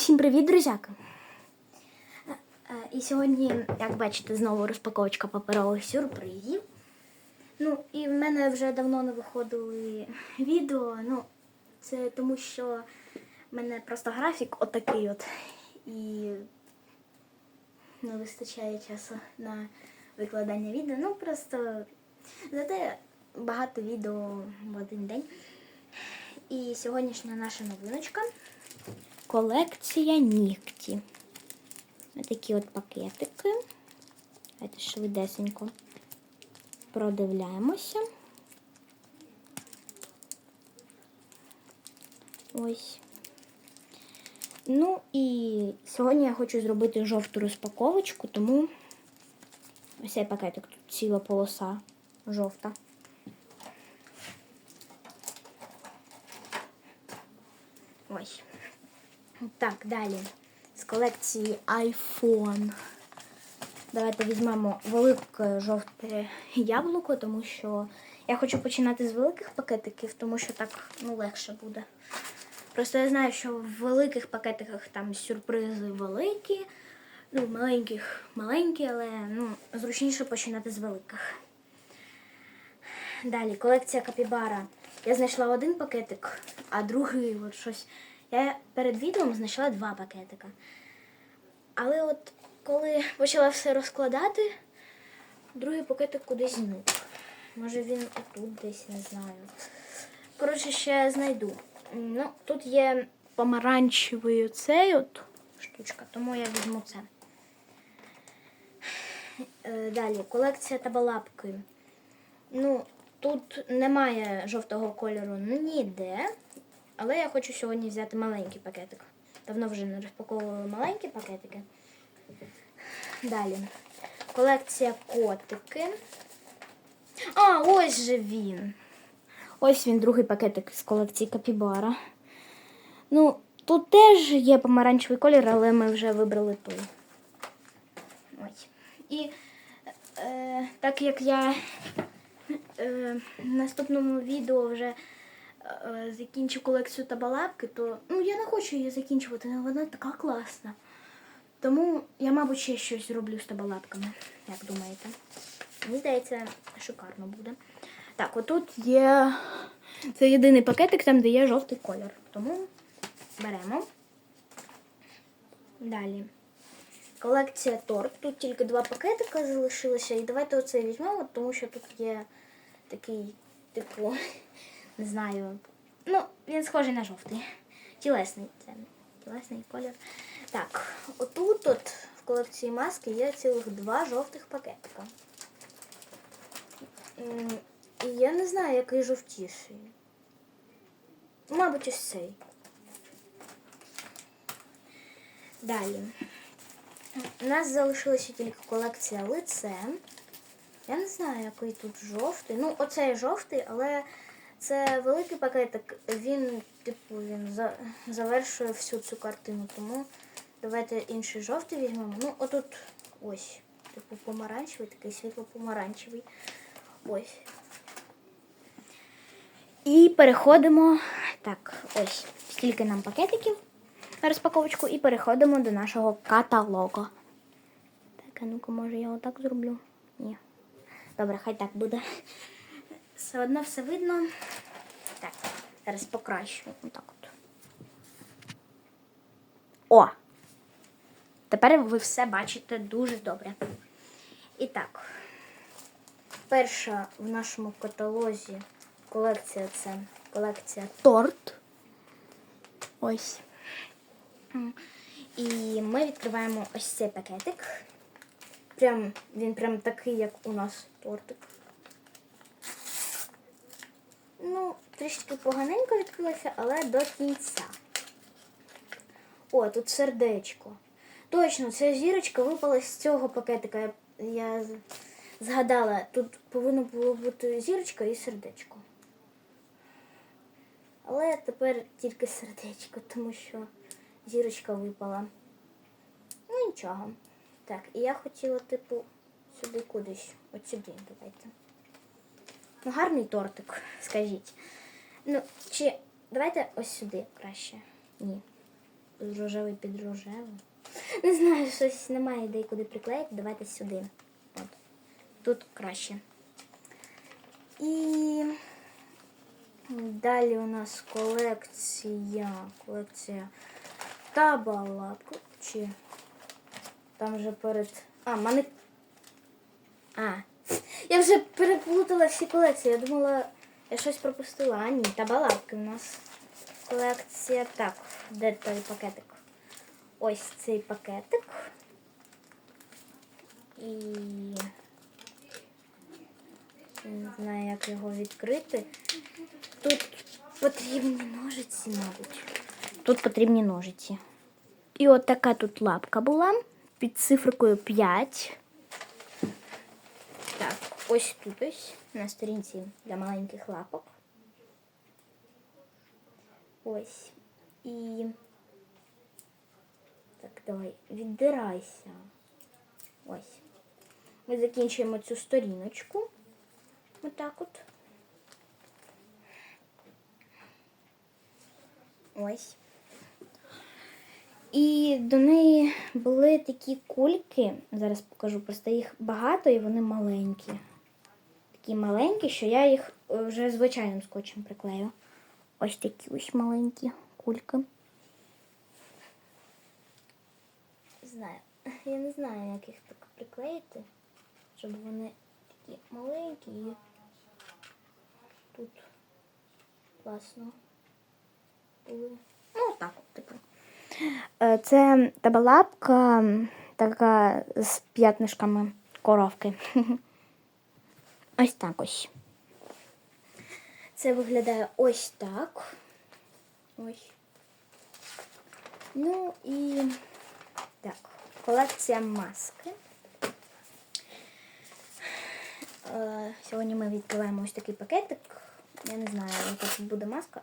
Усім привіт, друзяки! Е, е, І сьогодні, як бачите, знову розпаковочка паперових сюрпризів. Ну, і в мене вже давно не виходили відео. Ну, це тому, що в мене просто графік отакий от. І не вистачає часу на викладання відео. Ну, просто зате багато відео в один день. І сьогоднішня наша новиночка колекція нігті. Ось такі от пакетики. Давайте швидесенько продивляємося. Ось. Ну і сьогодні я хочу зробити жовту розпаковочку, тому ось цей пакетик тут ціла полоса жовта. Ось. Так, далі. З колекції iPhone. Давайте візьмемо велике жовте яблуко, тому що я хочу починати з великих пакетиків, тому що так ну, легше буде. Просто я знаю, що в великих пакетиках там сюрпризи великі, ну, маленьких маленькі, але ну, зручніше починати з великих. Далі, колекція Капібара. Я знайшла один пакетик, а другий от щось. Я перед відео знайшла два пакетика. Але от коли почала все розкладати, другий пакетик кудись зник. Може він отут десь, не знаю. Коротше, ще знайду. Ну, тут є помаранчевий оцей от штучка, тому я візьму це. Е, Далі, колекція табалапки. Ну, тут немає жовтого кольору ніде. Але я хочу сьогодні взяти маленький пакетик. Давно вже не розпаковувала маленькі пакетики. Далі. Колекція котики. А, ось же він. Ось він, другий пакетик з колекції Капібара. Ну, тут теж є помаранчевий колір, але ми вже вибрали той. Ось. І е, так як я е, в наступному відео вже закінчу колекцію табалапки, то ну, я не хочу її закінчувати, але вона така класна. Тому я, мабуть, ще щось зроблю з табалапками, як думаєте. Мені здається, шикарно буде. Так, отут є. Це єдиний пакетик, там де є жовтий колір. Тому беремо. Далі. Колекція торт. Тут тільки два пакетика залишилося. І давайте оцей візьмемо, тому що тут є такий, типу, не знаю. Ну, він схожий на жовтий. Тілесний це. Тілесний колір. Так, отут от в колекції маски є цілих два жовтих пакетика. І я не знаю, який жовтіший. Мабуть, ось цей. Далі. У нас залишилася тільки колекція лице. Я не знаю, який тут жовтий. Ну, оцей жовтий, але це великий пакетик. Він, типу, він за, завершує всю цю картину. Тому давайте інший жовтий візьмемо. Ну, отут ось, типу, помаранчевий, такий світло-помаранчевий. Ось. І переходимо. Так, ось стільки нам пакетиків на розпаковочку, і переходимо до нашого каталогу. Так, а ну-ка, може я отак зроблю? Ні. Добре, хай так буде. Все одно все видно. Так, зараз покращу. Отак от. О! Тепер ви все бачите дуже добре. І так, перша в нашому каталозі колекція це колекція торт. Ось. І ми відкриваємо ось цей пакетик. Прям, він прям такий, як у нас тортик. Ну, трішки поганенько відкрилося, але до кінця. О, тут сердечко. Точно, ця зірочка випала з цього пакетика. Я, я згадала, тут повинно було бути зірочка і сердечко. Але тепер тільки сердечко, тому що зірочка випала. Ну нічого. Так, і я хотіла, типу, сюди кудись. От сюди, давайте. Гарний тортик, скажіть. Ну, чи давайте ось сюди краще. Ні. Рожевий під рожевий. Не знаю, щось немає ідей, куди приклеїти. Давайте сюди. От. Тут краще. І далі у нас колекція. Колекція табалапку. Чи там вже перед. А, мене. А. Я вже переплутала всі колекції. Я думала, я щось пропустила. А ні, табалапки у нас. Колекція. Так, де той пакетик? Ось цей пакетик. І не знаю, як його відкрити. Тут потрібні ножиці, мабуть. Тут потрібні ножиці. І от така тут лапка була під цифрикою 5. Ось тут ось на сторінці для маленьких лапок. Ось. І. Так, давай, віддирайся. Ось. Ми закінчуємо цю сторіночку. Отак от. Ось. І до неї були такі кульки. Зараз покажу, просто їх багато і вони маленькі. Такі маленькі, що я їх е, вже звичайним скотчем приклею. Ось такі ось маленькі кульки. Знаю. Я не знаю, як їх так приклеїти, щоб вони такі маленькі і тут класно були. Ну, так от, типу. Е, Це табалапка така з п'ятнишками коровки. Ось так ось. Це виглядає ось так. Ось. Ну і так, колекція маски. Е, Сьогодні ми відкриваємо ось такий пакетик. Я не знаю, яка тут буде маска.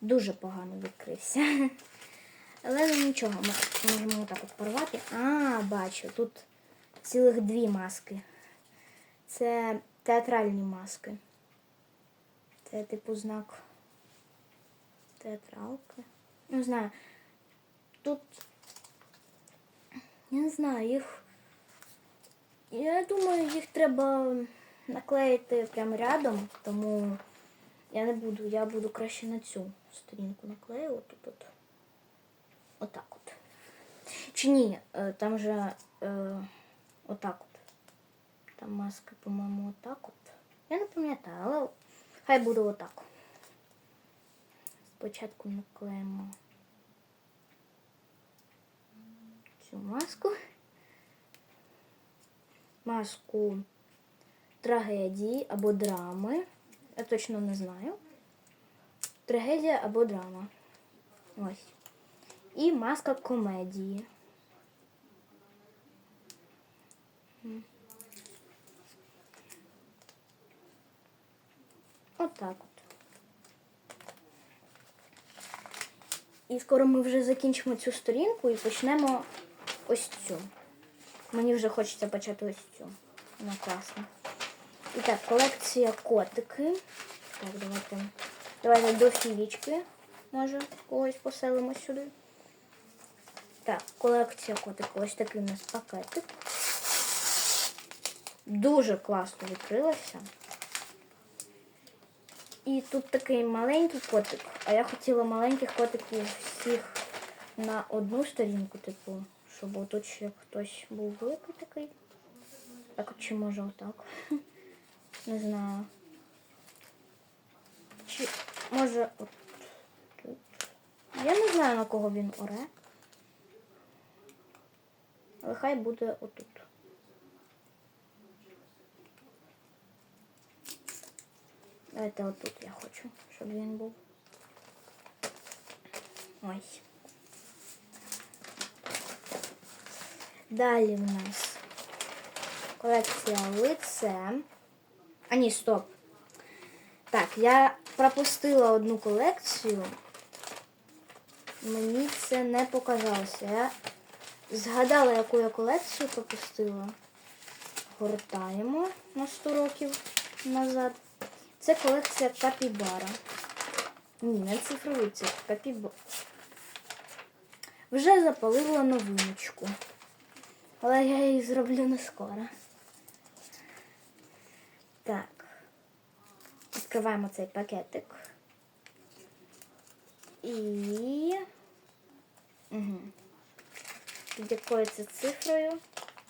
Дуже погано відкрився. Але ну, нічого, ми можемо отак от порвати. А, бачу, тут цілих дві маски. Це театральні маски. Це типу знак театралки. Не знаю. Тут я не знаю, їх. Я думаю, їх треба наклеїти прямо рядом, тому я не буду, я буду краще на цю сторінку наклеювати тут. Отак от. Чи ні, е, там же е, отак от. Там маски, по-моєму, отак от. Я не пам'ятаю, але хай буде отак. Спочатку наклеїмо цю маску. Маску трагедії або драми. Я точно не знаю. Трагедія або драма. Ось. І маска комедії. М. Отак от. І скоро ми вже закінчимо цю сторінку і почнемо ось цю. Мені вже хочеться почати ось цю. Вона класна. І так, колекція котики. Так, давайте. Давайте до фівічки. Може, когось поселимо сюди. Так, колекція котиків. Ось такий у нас пакетик. Дуже класно відкрилася. І тут такий маленький котик. А я хотіла маленьких котиків всіх на одну сторінку, типу, щоб отут ще хтось був великий такий. Так чи може отак. Не знаю. Чи може от тут. Я не знаю на кого він оре. Але хай буде отут. Давайте отут я хочу, щоб він був. Ось. Далі в нас колекція лице. А ні, стоп. Так, я пропустила одну колекцію. Мені це не показалося. Я згадала, яку я колекцію пропустила. Гортаємо на 100 років назад. Це колекція Капібара. Ні, не цифровий, це Капібара. вже запалила новиночку. Але я її зроблю не скоро. Так. Відкриваємо цей пакетик. І. Угу. Під якою це цифрою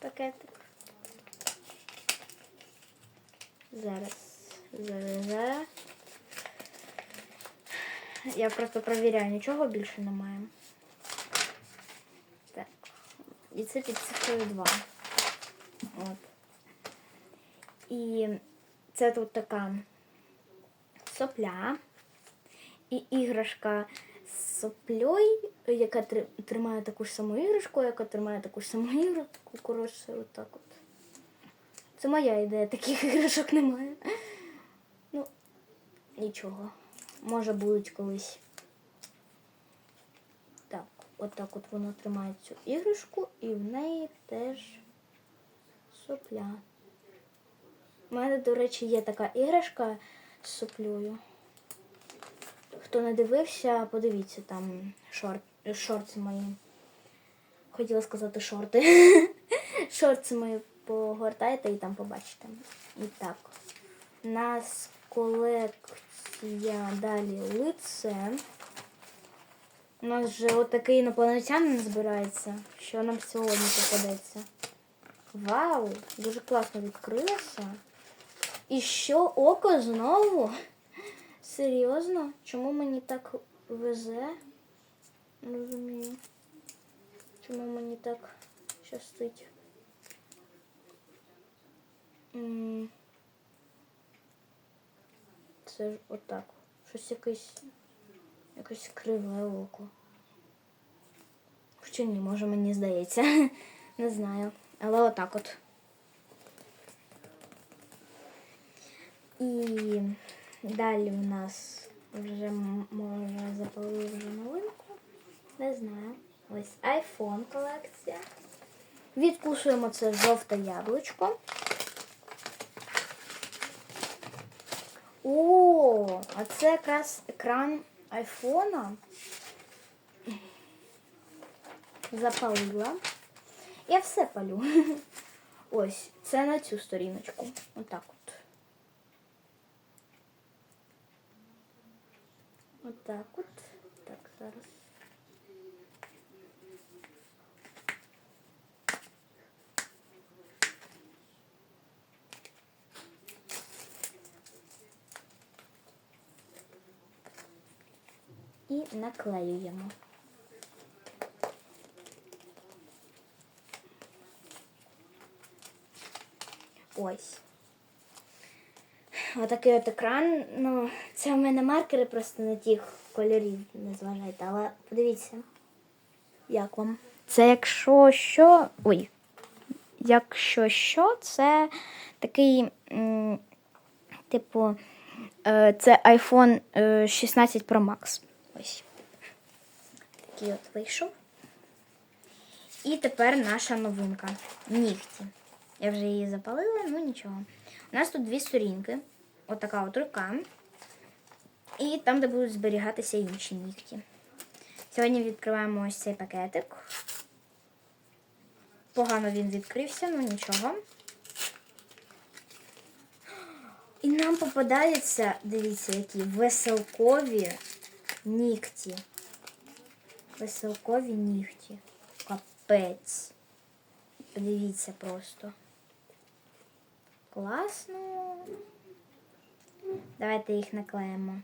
пакетик? Зараз. Зараз. Я просто провіряю, нічого більше немає. Так. І це під цифрою 2. От. І це тут така сопля і іграшка з соплею, яка тримає таку ж саму іграшку, яка тримає таку ж саму іграшку. Коротше, отак от. Це моя ідея, таких іграшок немає. Нічого. Може будуть колись. Так, отак от воно тримає цю іграшку і в неї теж сопля. У мене, до речі, є така іграшка з соплею. Хто не дивився, подивіться там шорт, шорти мої. Хотіла сказати шорти. Шорти мої погортайте і там побачите. І так. Нас колекція далі лице. У нас вже отакий інопланетянин збирається, що нам сьогодні попадеться. Вау! Дуже класно відкрилося. І що око знову? Серйозно? Чому мені так везе? Не розумію. Чому мені так щастить? Це ж отак. Щось якесь. Якесь криве око. Хоча ні, може мені здається. Не знаю. Але отак от. І далі у нас вже може запалили вже новинку. Не знаю. Ось iPhone колекція. Відкусуємо це жовте яблучко. О, а це якраз екран айфона. Запалила. Я все палю. Ось, це на цю сторіночку. Отак от. Отак от. Так, зараз. І наклеюємо. Ось. Отакий от екран. Ну, це в мене маркери просто не тих кольорів, не зважайте, але подивіться. Як вам? Це якщо що. Ой. Якщо що, це такий, м, типу, е, це iPhone е, 16 Pro Max. Такий от вийшов. І тепер наша новинка. Нігті. Я вже її запалила, ну нічого. У нас тут дві сторінки. Отака от рука. І там, де будуть зберігатися інші нігті. Сьогодні відкриваємо ось цей пакетик. Погано він відкрився, ну нічого. І нам попадаються, дивіться, які веселкові нігті. Веселкові нігті. Капець. Подивіться просто. Класно. Давайте їх наклеїмо.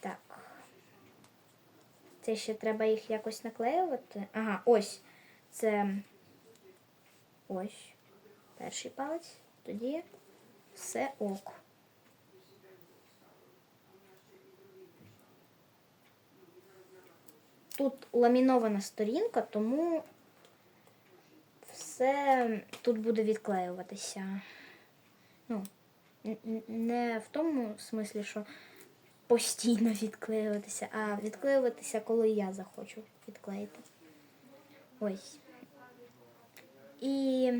Так. Це ще треба їх якось наклеювати. Ага, ось. Це ось. Перший палець. Тоді все ок. Тут ламінована сторінка, тому все тут буде відклеюватися. Ну, не в тому смислі, що постійно відклеюватися, а відклеюватися, коли я захочу відклеїти. Ось. І.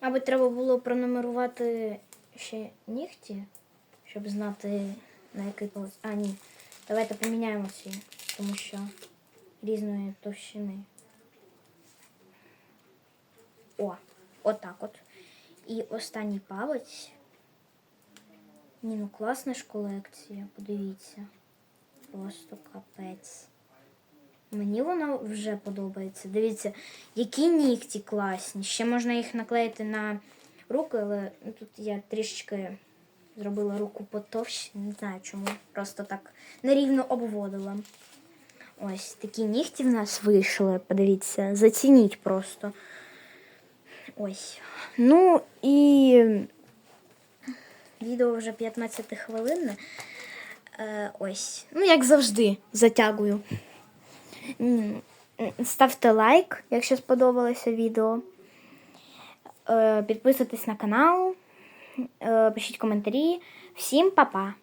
Мабуть, треба було пронумерувати ще нігті, щоб знати на який палець. А, ні. Давайте поміняємо ці, тому що різної товщини. О, отак от. І останній палець. Ні, ну класна ж колекція, подивіться. Просто капець. Мені воно вже подобається. Дивіться, які нігті класні. Ще можна їх наклеїти на руки, але ну, тут я трішечки зробила руку потовще. Не знаю чому. Просто так нерівно обводила. Ось такі нігті в нас вийшли. Подивіться, зацініть просто. Ось. Ну і відео вже 15 хвилинне. Е, ось. Ну, як завжди, затягую. Ставте лайк, якщо сподобалося відео. Е, Підписуйтесь на канал, пишіть коментарі. Всім па-па!